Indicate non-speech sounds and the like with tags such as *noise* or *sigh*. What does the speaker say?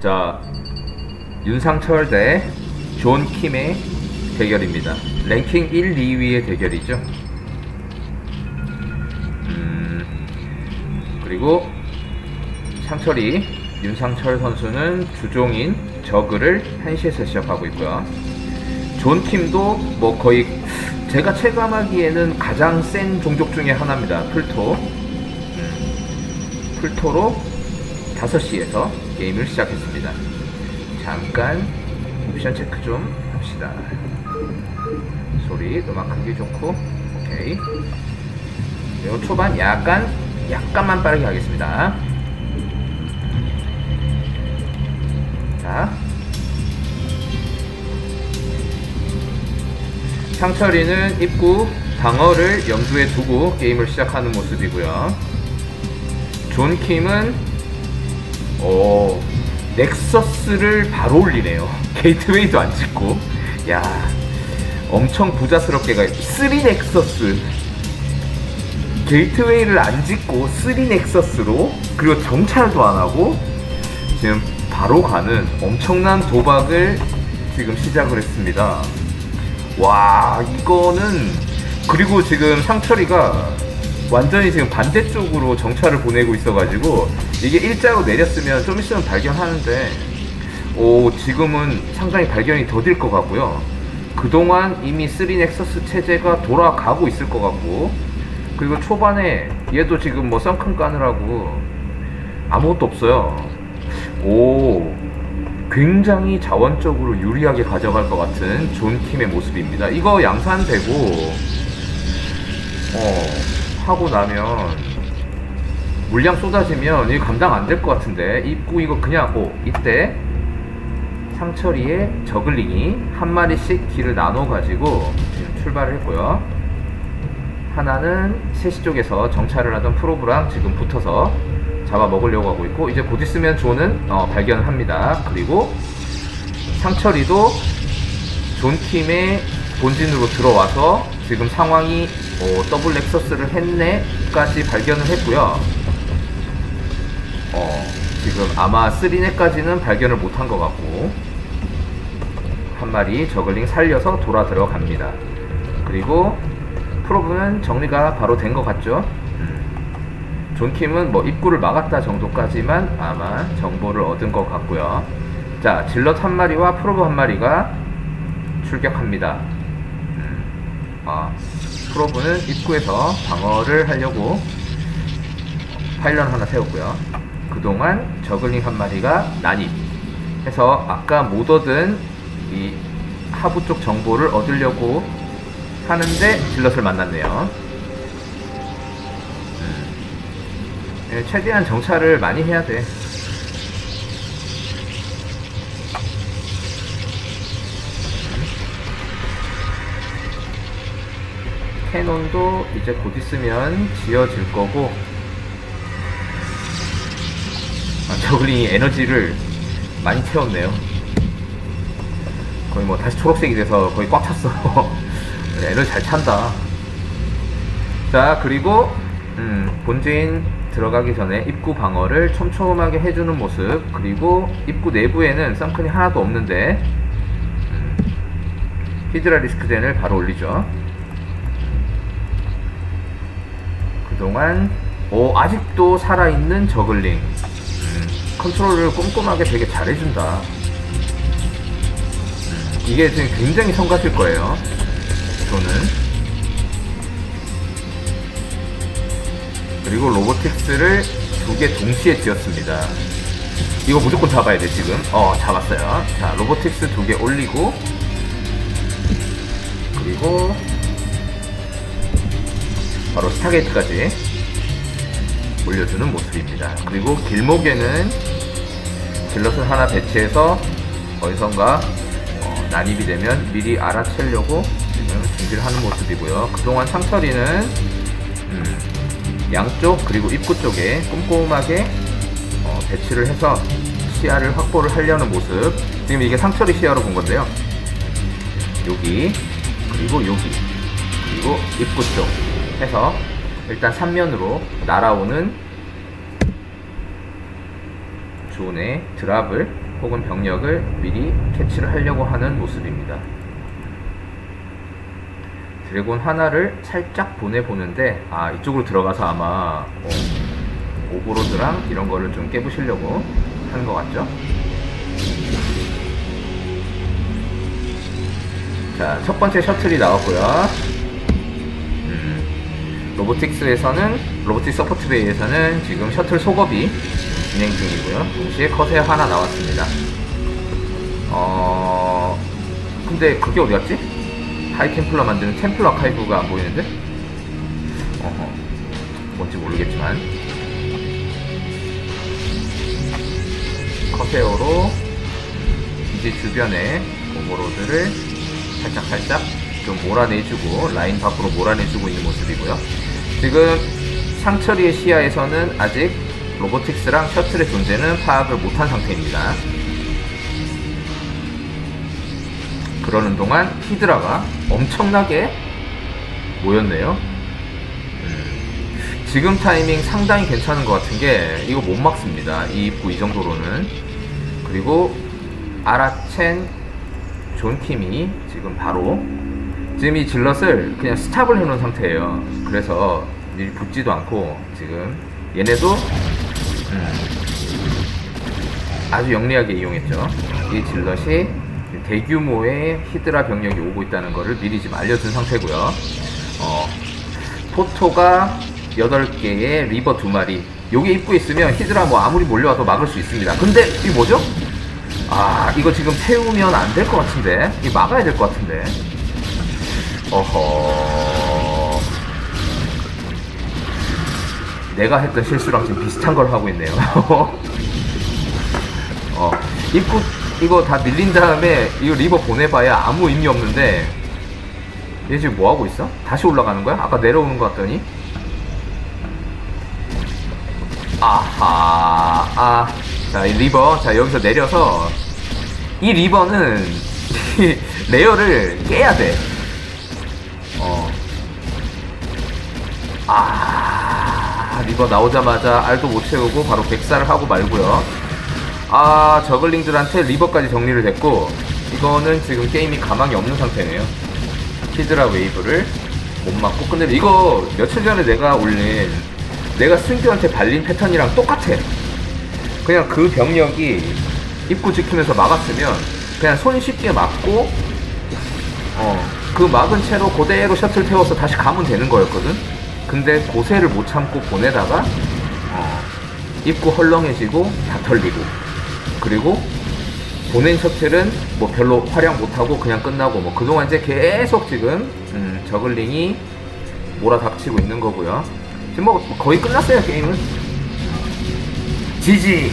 자, 윤상철 대 존 킴의 대결입니다. 랭킹 1, 2위의 대결이죠. 음, 그리고 상철이 윤상철 선수는 주종인 저그를 1시에서 시작하고 있고요. 존 킴도 뭐 거의 제가 체감하기에는 가장 센 종족 중에 하나입니다. 풀토. 음, 풀토로 5시에서 게임을 시작했습니다. 잠깐 옵션 체크 좀 합시다. 소리 음악 크기 좋고 오케이. 그리고 초반 약간 약간만 빠르게 하겠습니다. 자. 상철이는 입구 방어를 염두에 두고 게임을 시작하는 모습이고요. 존 킴은 어 넥서스를 바로 올리네요. *laughs* 게이트웨이도 안 찍고 야 엄청 부자스럽게 가 3 넥서스 게이트웨이를 안 짓고 3 넥서스로 그리고 정찰도 안 하고 지금 바로 가는 엄청난 도박을 지금 시작을 했습니다. 와 이거는 그리고 지금 상철이가 완전히 지금 반대쪽으로 정찰을 보내고 있어가지고 이게 일자로 내렸으면 좀 있으면 발견하는데 오 지금은 상당히 발견이 더딜 것 같고요 그동안 이미 3 넥서스 체제가 돌아가고 있을 것 같고 그리고 초반에 얘도 지금 뭐 썬큰 까느라고 아무것도 없어요 오 굉장히 자원적으로 유리하게 가져갈 것 같은 존 킴의 모습입니다. 이거 양산되고 어 하고 나면 물량 쏟아지면 이거 감당 안 될 것 같은데 입구 이거 그냥 오 이때 상철이의 저글링이 한 마리씩 길을 나눠 가지고 지금 출발을 했고요. 하나는 3시 쪽에서 정찰을 하던 프로브랑 지금 붙어서 잡아 먹으려고 하고 있고 이제 곧 있으면 존은 어, 발견을 합니다. 그리고 상철이도 존 팀의 본진으로 들어와서 지금 상황이 어, 더블 렉서스를 했네까지 발견을 했고요. 어, 지금 아마 3넷까지는 발견을 못한 것 같고 한 마리 저글링 살려서 돌아 들어갑니다. 그리고 프로브는 정리가 바로 된 것 같죠? 존 킴은 뭐 입구를 막았다 정도까지만 아마 정보를 얻은 것 같고요. 자, 질럿 한 마리와 프로브 한 마리가 출격합니다. 음, 아, 프로브는 입구에서 방어를 하려고 파일런 하나 세웠고요. 그동안 저글링 한 마리가 난입 해서 아까 못 얻은 이 하부 쪽 정보를 얻으려고 하는데 질럿을 만났네요. 예, 최대한 정찰을 많이 해야 돼. 캐논도 이제 곧 있으면 지어질 거고 저글링이 에너지를 많이 채웠네요. 거의 뭐 다시 초록색이 돼서 거의 꽉 찼어. *laughs* 에너지 잘 찬다. 자 그리고 음, 본진 들어가기 전에 입구 방어를 촘촘하게 해주는 모습. 그리고 입구 내부에는 썬큰이 하나도 없는데 음, 히드라 리스크젠을 바로 올리죠. 그동안 오 아직도 살아있는 저글링. 음, 컨트롤을 꼼꼼하게 되게 잘해준다 음, 이게 지금 굉장히 성가실 거예요 저는 그리고 로보틱스를 두 개 동시에 지었습니다. 이거 무조건 잡아야 돼 지금. 어 잡았어요. 자 로보틱스 두 개 올리고 그리고 바로 스타게이트까지 올려주는 모습입니다. 그리고 길목에는 질럿을 하나 배치해서 어디선가 어, 난입이 되면 미리 알아채려고 지금 준비를 하는 모습이고요. 그동안 상철이는 음, 양쪽 그리고 입구 쪽에 꼼꼼하게 어, 배치를 해서 시야를 확보를 하려는 모습 지금 이게 상처리 시야로 본 건데요 여기 그리고 여기 그리고 입구 쪽 해서 일단 3면으로 날아오는 존의 드랍을 혹은 병력을 미리 캐치를 하려고 하는 모습입니다. 드래곤 하나를 살짝 보내보는데 아 이쪽으로 들어가서 아마 어, 오버로드랑 이런 거를 좀 깨부시려고 하는 것 같죠? 자, 첫 번째 셔틀이 나왔고요. 음, 로보틱스에서는 로보틱 서포트 베이에서는 지금 셔틀 속업이 진행 중이고요. 동시에 컷에 하나 나왔습니다. 어, 근데 그게 어디 갔지? 하이템플러 만드는 템플러 아카이브가 안 보이는데? 어허, 뭔지 모르겠지만. 커세어로 기지 주변에 오버로드를 살짝 살짝 좀 몰아내주고 라인 밖으로 몰아내주고 있는 모습이고요. 지금 상처리의 시야에서는 아직 로보틱스랑 셔틀의 존재는 파악을 못한 상태입니다. 그러는 동안 히드라가 엄청나게 모였네요. 음, 지금 타이밍 상당히 괜찮은 것 같은 게 이거 못 막습니다. 이 입구 이 정도로는 그리고 아라첸 존킴이 지금 바로 지금 이 질럿을 그냥 스탑을 해놓은 상태예요. 그래서 미리 붙지도 않고 지금 얘네도 음, 아주 영리하게 이용했죠. 이 질럿이 대규모의 히드라 병력이 오고 있다는 것을 미리 지금 알려준 상태고요. 어, 포토가 8개의 리버 2마리. 여기 입구에 있으면 히드라 뭐 아무리 몰려와도 막을 수 있습니다. 근데 이게 뭐죠? 아, 이거 지금 태우면 안 될 것 같은데. 이 막아야 될 것 같은데. 어허. 내가 했던 실수랑 지금 비슷한 걸 하고 있네요. *laughs* 어, 입구 이거 다 밀린 다음에 이거 리버 보내봐야 아무 의미 없는데 얘 지금 뭐 하고 있어? 다시 올라가는 거야? 아까 내려오는 거 같더니 아하 아 자 이 리버 자 여기서 내려서 이 리버는 *laughs* 이 레어를 깨야 돼 어. 아, 리버 나오자마자 알도 못 채우고 바로 백사를 하고 말고요. 아, 저글링들한테 리버까지 정리를 됐고, 이거는 지금 게임이 가망이 없는 상태네요. 히드라 웨이브를 못 맞고. 근데 이거 며칠 전에 내가 올린, 내가 승규한테 발린 패턴이랑 똑같아. 그냥 그 병력이 입구 지키면서 막았으면, 그냥 손쉽게 맞고, 어, 그 막은 채로 그대로 셔틀 태워서 다시 가면 되는 거였거든? 근데 고세를 못 참고 보내다가, 어, 입구 헐렁해지고 다 털리고. 그리고 보낸 셔틀은 뭐 별로 활약 못하고 그냥 끝나고 뭐 그동안 이제 계속 지금, 음, 저글링이 몰아닥치고 있는 거고요. 지금 뭐 거의 끝났어요, 게임은. 지지!